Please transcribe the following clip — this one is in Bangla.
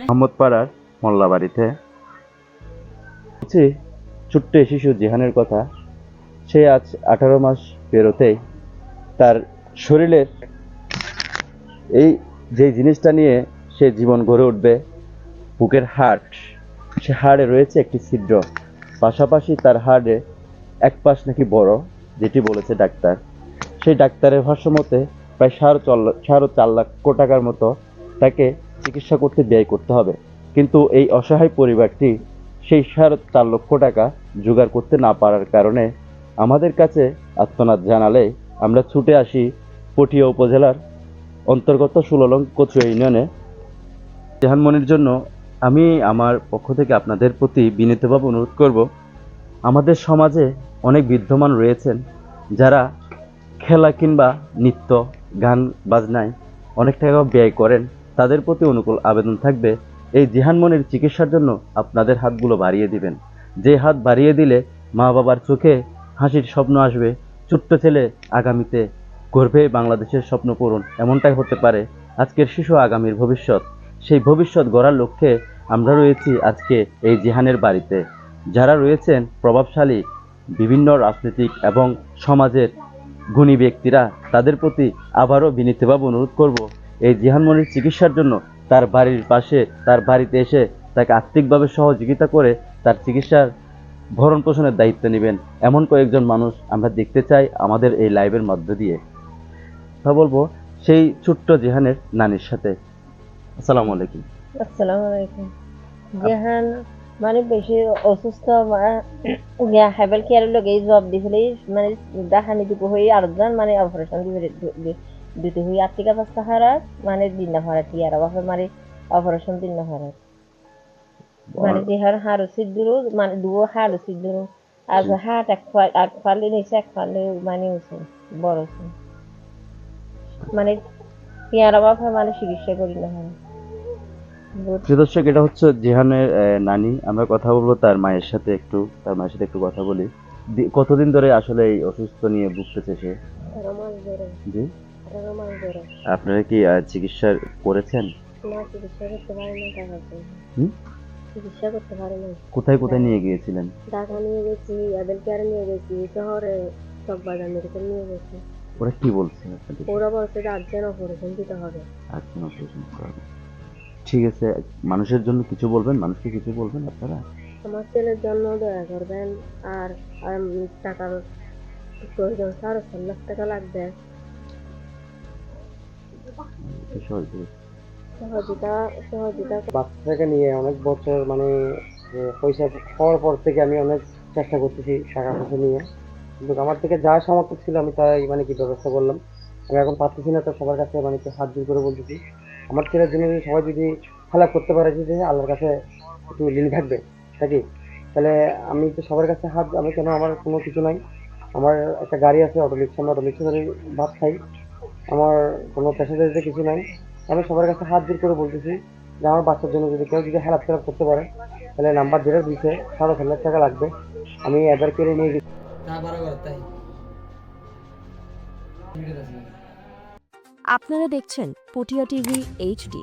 মোহাম্মদপাড়ার মোল্লা বাড়িতে ছোট্ট এই শিশু জিহানের কথা সে আজ আঠারো মাস পেরোতেই তার শরীরের এই যে জিনিসটা নিয়ে সে জীবন গড়ে উঠবে বুকের হাড়। সে হাড়ে রয়েছে একটি ছিদ্র। পাশাপাশি তার হাড়ে এক পাশ নাকি বড় যেটি বলেছে ডাক্তার। সেই ডাক্তারের ভাষ্য মতে প্রায় সাড়ে চার লাখ- সাড়ে চার লক্ষ টাকার মতো তাকে চিকিৎসা করতে ব্যয় করতে হবে। কিন্তু এই অসহায় পরিবারটি সেই সাড়ে চার লক্ষ টাকা জোগাড় করতে না পারার কারণে আমাদের কাছে আত্মনাদ জানালে আমরা ছুটে আসি পটিয়া উপজেলার অন্তর্গত ষোললং কচু ইউনিয়নে। জেহানমনির জন্য আমি আমার পক্ষ থেকে আপনাদের প্রতি বিনীতভাবে অনুরোধ করব, আমাদের সমাজে অনেক বিদ্যমান রয়েছেন যারা খেলা কিংবা নৃত্য গান, বাজনায় অনেক টাকা ব্যয় করেন, তাদের প্রতি অনুকূল আবেদন থাকবে। এই জিহানমনির চিকিৎসার জন্য আপনাদের হাতগুলো বাড়িয়ে দিবেন। যে হাত বাড়িয়ে দিলে মা বাবার চোখে হাসির স্বপ্ন আসবে। ছোট্ট ছেলে আগামীতে গর্ভে বাংলাদেশের স্বপ্ন পূরণ এমনটাই হতে পারে। আজকের শিশু আগামীর ভবিষ্যৎ। সেই ভবিষ্যৎ গড়ার লক্ষ্যে আমরা রয়েছি আজকে এই জিহানের বাড়িতে। যারা রয়েছেন প্রভাবশালী বিভিন্ন রাজনৈতিক এবং সমাজের গুণী ব্যক্তিরা তাদের প্রতি আবারও বিনীতভাবে অনুরোধ করব, এই জিহানমনির চিকিৎসার জন্য তার বাড়ির পাশে, তার বাড়িতে এসে তাকে আর্থিকভাবে সহযোগিতা করে তার চিকিৎসার ভরণ পোষণের দায়িত্ব নেবেন। এমন কয়েকজন মানুষ আমরা দেখতে চাই আমাদের এই লাইভের মধ্য দিয়ে। কথা বলব সেই ছোট্ট জিহানের নানির সাথে। আসসালামু আলাইকুম। আসসালামু আলাইকুম। যেহান মানে বেশি অসুস্থ ইয়া হেবেল কেয়ার লগে জব দিছিলে মানে দেখানি দিব হয়ে আরেকজন মানে অপারেশন দিতে হই আর্থিক অবস্থা খারাপ মানে দিন না হারাত ইয়ার বাপে মানে অপারেশন দিন না হারাত মানে যেহার হাড় সিদ্ধুর মানে দুও হাড় সিদ্ধুর আজ হাট এক এক ফালে নিচে এক ফালে মানে হচ্ছে বড় মানে ইয়ার বাপে মানে চিকিৎসা করি না হয় প্রিয় দর্শক এটা হচ্ছে জিহানের নানি। আমরা কথা বলব তার মায়ের সাথে একটু তার মায়ের সাথে একটু কথা বলি। কতদিন ধরে আসলে এই অসুস্থ নিয়ে ভুগতেছে সে? জি? আপনারা কি চিকিৎসা করেছেন? কোথায় কোথায় নিয়ে গিয়েছিলেন? ঢাকা নিয়ে গেছি কেয়ারে নিয়ে গেছি শহরে চকবাজার মেডিকেল নিয়ে গেছি। ওরা কি বলছে ওরা বলছে যে আটজন অপারেশন দিতে হবে। অপারেশন করাবে। ঠিক আছে মানুষের জন্য কিছু বলবেন? মানুষকে কিছু বলবেন আপনারা? আমার ছেলের জন্য দয়া করবেন আর টাকার প্রয়োজন সাড়ে চার লাখ টাকা লাগবে। সহযোগিতা সহযোগিতা সহযোগিতা। বাচ্চাটাকে নিয়ে অনেক বছর মানে পয়সা হওয়ার পর থেকে আমি অনেক চেষ্টা করতেছি টাকা পয়সা নিয়ে। কিন্তু আমার থেকে যা সামর্থ্য ছিল আমি তাই মানে কি ব্যবস্থা করলাম। আমি এখন পাচ্ছি না তো সবার কাছে মানে কি হাত জোর করে বলতেছি। আমার ছেলের জন্য যদি সবাই যদি হেল্প করতে পারে যে আল্লাহর কাছে একটু ঋণ থাকবে নাকি তাহলে আমি তো সবার কাছে হাত, আমি কেন আমার কোনো কিছু নাই? আমার একটা গাড়ি আছে, অটো রিক্সা, আমি অটো রিক্সা ভাত খাই। আমার কোনো পেশাদারিতে কিছু নাই। আমি সবার কাছে হাত জোর করে বলতেছি যে আমার বাচ্চার জন্য যদি কেউ যদি হেল্প টেল্প করতে পারে, তাহলে নাম্বার যেটা দিচ্ছে সাড়ে চার লাখ টাকা লাগবে। আমি এবার করে নিয়ে গেছি। আপনারা দেখছেন পটিয়া টিভি এইচডি।